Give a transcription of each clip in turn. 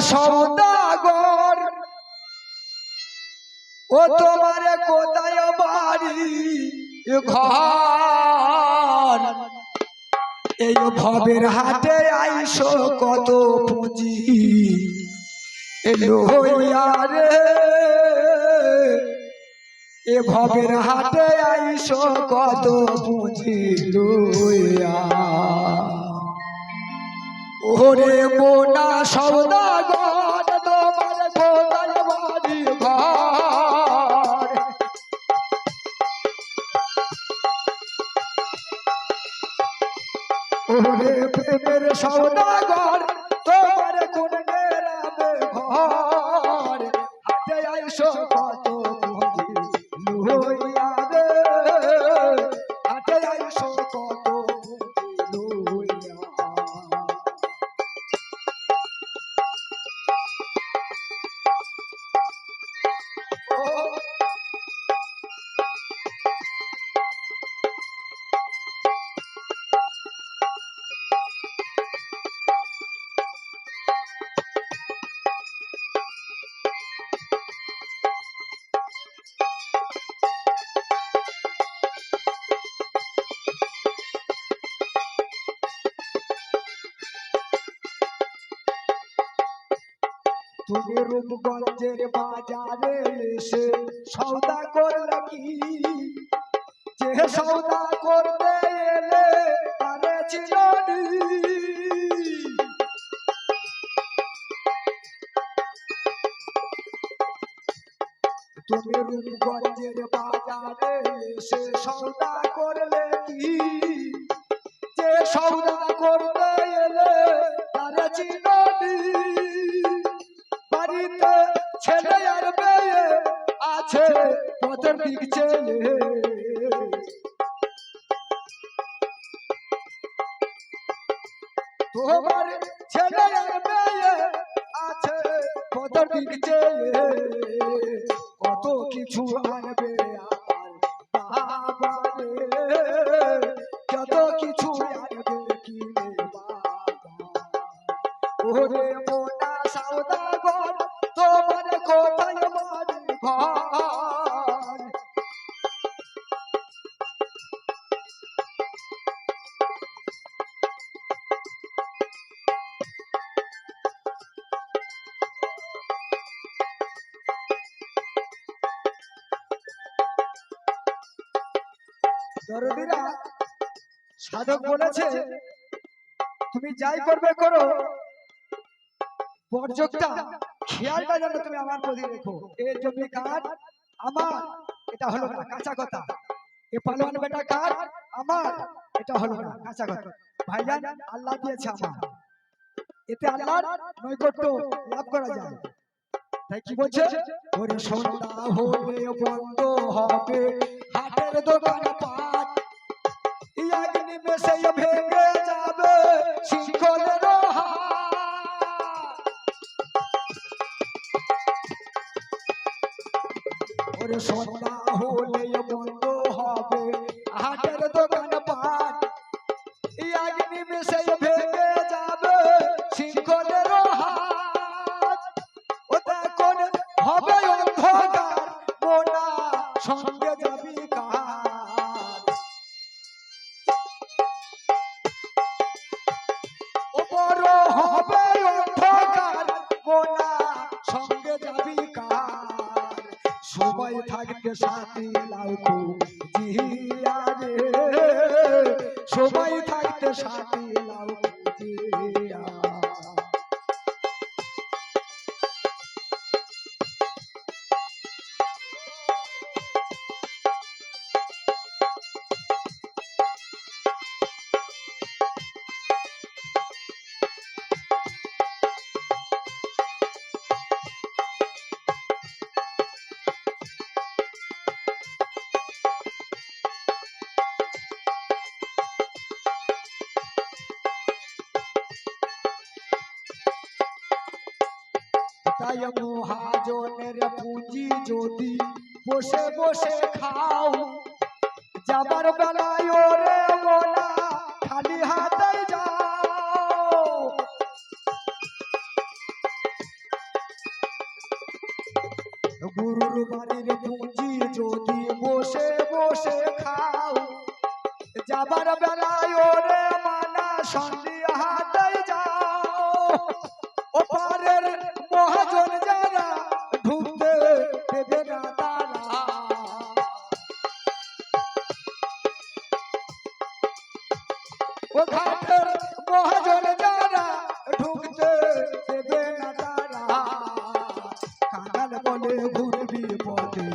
সৌদাগর ও তোমার কোথায় বাড়ি? ঘর। এই ভবের হাটে আইসো কত পুঁজি। এলো রে। এ ভবের হাটে আইসো কত পুঁজি। লইয়া ওরে মোনা সৌদাগর তোমার কোথায় বাড়ি ঘর? ওরে প্রেমের সৌদাগর তোমার কোন গ্রামে ঘর? হাতে আইসো তুমি রূপগঞ্জের বাজারে এসে সৌদা করলে কি যে সৌদা করতে এলে তারে চিনি তুমি রূপগঞ্জের বাজারে এসে সৌদা করলে কি? যে সৌদা করতে এলে তারে চিনি ছেলে আর মেয়ে আছে পথের দিক চেয়ে তোমার ছেলে আর মেয়ে আছে পথের দিক চেয়ে কত কিছু আনবে দরদিরা সাধক বলেছে তুমি যাই করবে করো বর্জকটা খেয়ালটা যেন তুমি আমার প্রতি রেখো এ জমি কার আমার, এটা হলো না, কাঁচা কথা। এ পালোয়ান বেটা কার আমার, এটা হলো না, কাঁচা কথা। ভাইজান, আল্লাহ দিয়েছে আমার। এতে আল্লাহর নৈকট্য লাভ করা যায়। তাই কি বলছে? ওরে সন্ধ্যা হলে বন্ধ হবে, হাটের দোকান পাট এক নিমেষে ভেঙে ওরে সন্ধ্যা হলে বন্ধ হবে। হাটের দোকান পাট এক নিমেষে ভেঙে যাবে শৃঙ্খলের হাত ও তখন হবে অন্ধকার সঙ্গে যাবি থাকতে সাথী লাউকু জিয়া রে সবাই থাকতে সাথী তাই মহাজনের পুঁজি যদি বসে বসে খাও, যাবার বেলায় ওরে মোনা খালি হাতে যাও। গুরুর বাড়ির পুঁজি যদি বসে বসে খাও, যাবার বেলায় ওরে মানা সন্ধ্যা হাতে যাও। ওপারের ও ঘাটের মহাজন যারা ঢুকতে না তারা। কাঙাল বলে ঘুরবি পথে।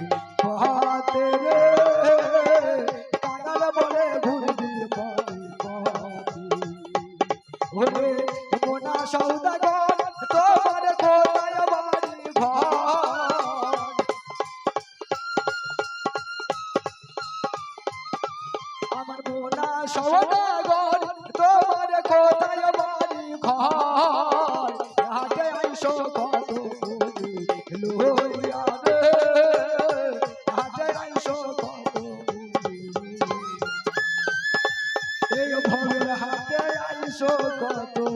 तो